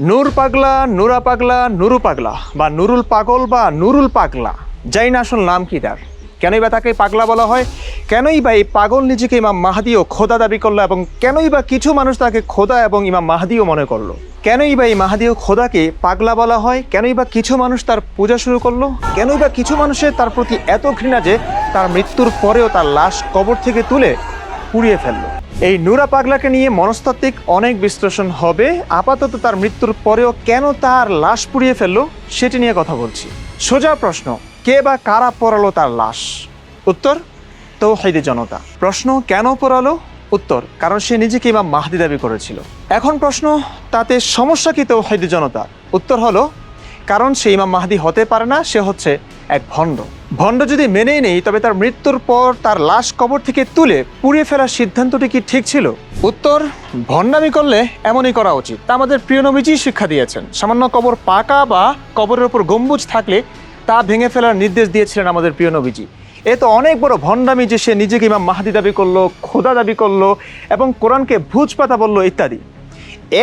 নূর পাগলা, নুরা পাগলা, নুরু পাগলা, বা নুরুল পাগল বা নুরুল পাগলা, যাই না আসল নাম কি তার? কেনই বা তাকে পাগলা বলা হয়? কেনই বা এই পাগল নিজেকে ইমাম মাহাদি ও খোদা দাবি করল এবং কেনই বা কিছু মানুষ তাকে খোদা এবং ইমাম মাহাদিও মনে করল? কেনই বা এই মাহাদি ও খোদাকে পাগলা বলা হয়? কেনই বা কিছু মানুষ তার পূজা শুরু করল? কেনই বা কিছু মানুষের তার প্রতি এত ঘৃণা যে তার মৃত্যুর পরেও তার লাশ কবর থেকে তুলে পুড়িয়ে ফেলল? এই নুরা পাগলাকে নিয়ে মনস্তাত্ত্বিক অনেক বিশ্লেষণ হবে। আপাতত তার মৃত্যুর পরেও কেন তার লাশ পুড়িয়ে ফেলল সেটি নিয়ে কথা বলছি। সোজা প্রশ্ন, কে বা কারা পড়ালো তার লাশ? উত্তর, তৌহিদি জনতা। প্রশ্ন, কেন পড়ালো? উত্তর, কারণ সে নিজেকে ইমাম মাহাদি দাবি করেছিল। এখন প্রশ্ন, তাতে সমস্যা কি তৌহিদি জনতা? উত্তর হলো, কারণ সে ইমাম মাহাদি হতে পারে না, সে হচ্ছে এক ভণ্ড। ভণ্ড যদি মেনেই নেই, তবে তার মৃত্যুর পর তার লাশ কবর থেকে তুলে পুড়িয়ে ফেলার সিদ্ধান্তটি কি ঠিক ছিল? উত্তর, ভণ্ডামি করলে এমনই করা উচিত। তা আমাদের প্রিয় নবীজি শিক্ষা দিয়েছেন। সামান্য কবর পাকা বা কবরের ওপর গম্বুজ থাকলে তা ভেঙে ফেলার নির্দেশ দিয়েছিলেন আমাদের প্রিয় নবীজি। এ তো অনেক বড় ভণ্ডামি যে সে নিজেকে ইমাম মাহাদি দাবি করল, খোদা দাবি করল এবং কোরআনকে ভুজ পাতা বলল ইত্যাদি।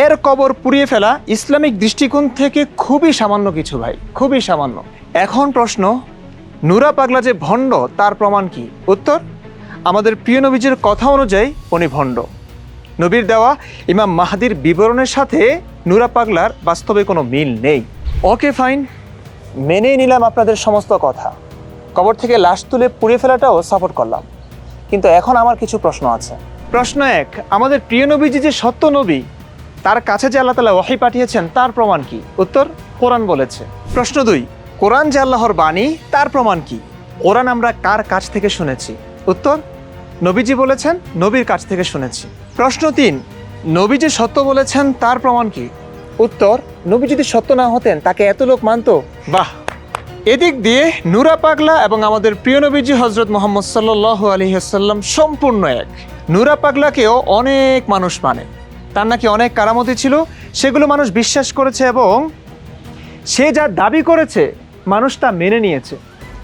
এর কবর পুড়িয়ে ফেলা ইসলামিক দৃষ্টিকোণ থেকে খুবই সামান্য কিছু ভাই, খুবই সামান্য। এখন প্রশ্ন নুরা পাগলা যে ভণ্ড, তার প্রমাণ কি? উত্তর, আমাদের প্রিয় নবীজির কথা অনুযায়ী উনি ভণ্ড। নবীর দেওয়া ইমাম মাহাদির বিবরণের সাথে নুরা পাগলার বাস্তবে কোনো মিল নেই। Okay, fine. মেনেই নিলাম আপনাদের সমস্ত কথা। কবর থেকে লাশ তুলে পুড়িয়ে ফেলাটাও সাপোর্ট করলাম। কিন্তু এখন আমার কিছু প্রশ্ন আছে। প্রশ্ন এক, আমাদের প্রিয় নবীজি যে সত্য নবী, তার কাছে যে আল্লাহ তালা ওয়াহি পাঠিয়েছেন, তার প্রমাণ কি? উত্তর, কোরআন বলেছে। প্রশ্ন দুই কোরআন যে আল্লাহর বাণী, তার প্রমাণ কি? কোরআন আমরা কার কাছ থেকে শুনেছি? উত্তর, নবীজি বলেছেন, নবীর কাছ থেকে শুনেছি। প্রশ্ন তিন, নবী যে সত্য বলেছেন, তার প্রমাণ কি? উত্তর, নবী যদি সত্য না হতেন, তাকে এত লোক মানত? বাহ! এদিক দিয়ে নুরা পাগলা এবং আমাদের প্রিয় নবীজি হজরত মোহাম্মদ সাল্লাহ আলহিহাল্লাম সম্পূর্ণ এক। নুরা পাগলাকেও অনেক মানুষ মানে। তার নাকি অনেক কারামতি ছিল, সেগুলো মানুষ বিশ্বাস করেছে এবং সে যা দাবি করেছে মানুষ তা মেনে নিয়েছে।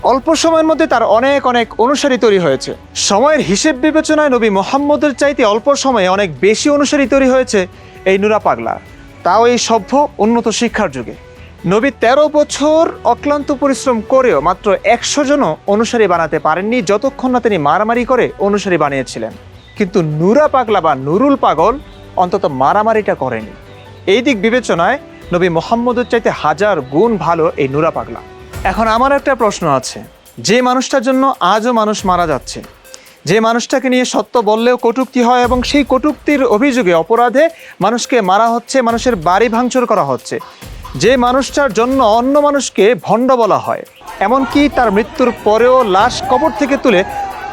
অল্প সময়ের মধ্যে তার অনেক অনেক অনুসারী তৈরি হয়েছে। সময়ের হিসেব বিবেচনায় নবী মোহাম্মদের চাইতে অল্প সময়ে অনেক বেশি অনুসারী তৈরি হয়েছে এই নুরা পাগলার তাও এই সভ্য, উন্নত শিক্ষার যুগে। নবী তেরো বছর অক্লান্ত পরিশ্রম করেও মাত্র একশো জনও অনুসারী বানাতে পারেননি যতক্ষণ না তিনি মারামারি করে অনুসারী বানিয়েছিলেন। কিন্তু নুরা পাগলা বা নুরুল পাগল অন্তত মারামারিটা করেনি। এই দিক বিবেচনায় নবী মোহাম্মদের চাইতে হাজার গুণ ভালো এই নুরা পাগলা। এখন আমার একটা প্রশ্ন আছে। যে মানুষটার জন্য আজও মানুষ মারা যাচ্ছে, যে মানুষটাকে নিয়ে সত্য বললেও কটূক্তি হয় এবং সেই কটূক্তির অভিযোগে, অপরাধে মানুষকে মারা হচ্ছে, মানুষের বাড়ি ভাঙচুর করা হচ্ছে, যে মানুষটার জন্য অন্য মানুষকে ভণ্ড বলা হয়, এমনকি তার মৃত্যুর পরেও লাশ কবর থেকে তুলে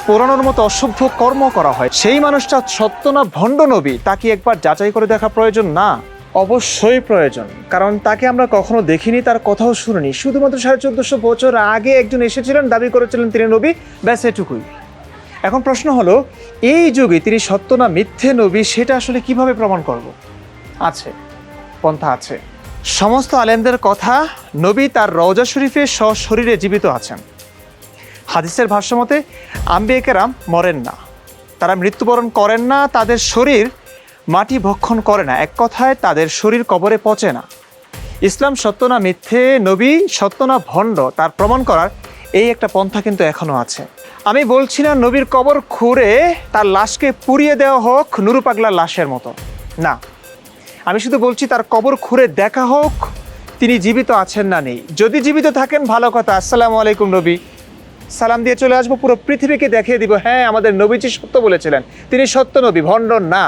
পোড়ানোর মতো অসভ্য কর্ম করা হয়, সেই মানুষটা সত্য না ভণ্ড নবী তাকে একবার যাচাই করে দেখা প্রয়োজন? না। অবশ্যই প্রয়োজন। কারণ তাকে আমরা কখনো দেখিনি, তার কথাও শুনিনি। শুধুমাত্র সাড়ে চোদ্দশো বছর আগে একজন এসেছিলেন, দাবি করেছিলেন তিনি নবী। ব্যাস এটুকুই। এখন প্রশ্ন হলো, এই যুগে তিনি সত্য না মিথ্যে নবী, সেটা আসলে কীভাবে প্রমাণ করব? আছে, পন্থা আছে। সমস্ত আলেমদের কথা নবী তার রওজা শরীফে সশরীরে জীবিত আছেন। হাদিসের ভাষ্যমতে আম্বিয়েকেরাম মরেন না। তারা মৃত্যুবরণ করেন না, তাদের শরীর মাটি ভক্ষণ করে না, এক কথায় তাদের শরীর কবরে পচে না। ইসলাম সত্য না মিথ্যে? নবী সত্য না ভণ্ড? তার প্রমাণ করার এই একটা পন্থা কিন্তু এখনও আছে। আমি বলছি না নবীর কবর খুঁড়ে তার লাশকে পুড়িয়ে দেওয়া হোক, নুরু পাগলার লাশের মতো। না। আমি শুধু বলছি তার কবর খুঁড়ে দেখা হোক, তিনি জীবিত আছেন না নেই। যদি জীবিত থাকেন, ভালো কথা। আসসালামু আলাইকুম, নবী। সালাম দিয়ে চলে আসব, পুরো পৃথিবীকে দেখিয়ে দিব। হ্যাঁ আমাদের নবীজি সত্য বলেছিলেন। তিনি সত্য নবী, ভণ্ড না।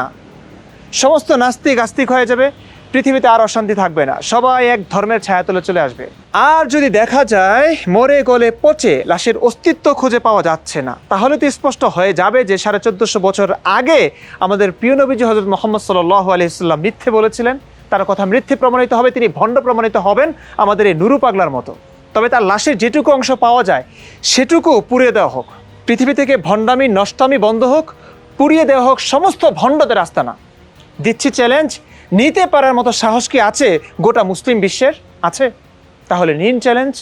সমস্ত নাস্তিক আস্তিক হয়ে যাবে, পৃথিবীতে আর অশান্তি থাকবে না, সবাই এক ধর্মের ছায়া তলে চলে আসবে। আর যদি দেখা যায়, মরে গলে পচে লাশের অস্তিত্ব খুঁজে পাওয়া যাচ্ছে না, তাহলে তো স্পষ্ট হয়ে যাবে যে সাড়ে চোদ্দশো বছর আগে আমাদের প্রিয় নবীজি হজরত মোহাম্মদ সাল্লাহ আলহিসাল্লাম মিথ্যে বলেছিলেন। তার কথা মিথ্যে প্রমাণিত হবে, তিনি ভণ্ড প্রমাণিত হবেন আমাদের এই নুরু পাগলার মতো। তবে তার লাশের যেটুকু অংশ পাওয়া যায়, সেটুকু পুড়িয়ে দেওয়া হোক। পৃথিবী থেকে ভণ্ডামি, নষ্টামি বন্ধ হোক, পুড়িয়ে দেওয়া হোক, সমস্ত ভণ্ডদের আস্তানা। দিচ্ছি চ্যালেঞ্জ নিতে পারার মতো সাহস কি আছে গোটা মুসলিম বিশ্বের? আছে? তাহলে নিন চ্যালেঞ্জ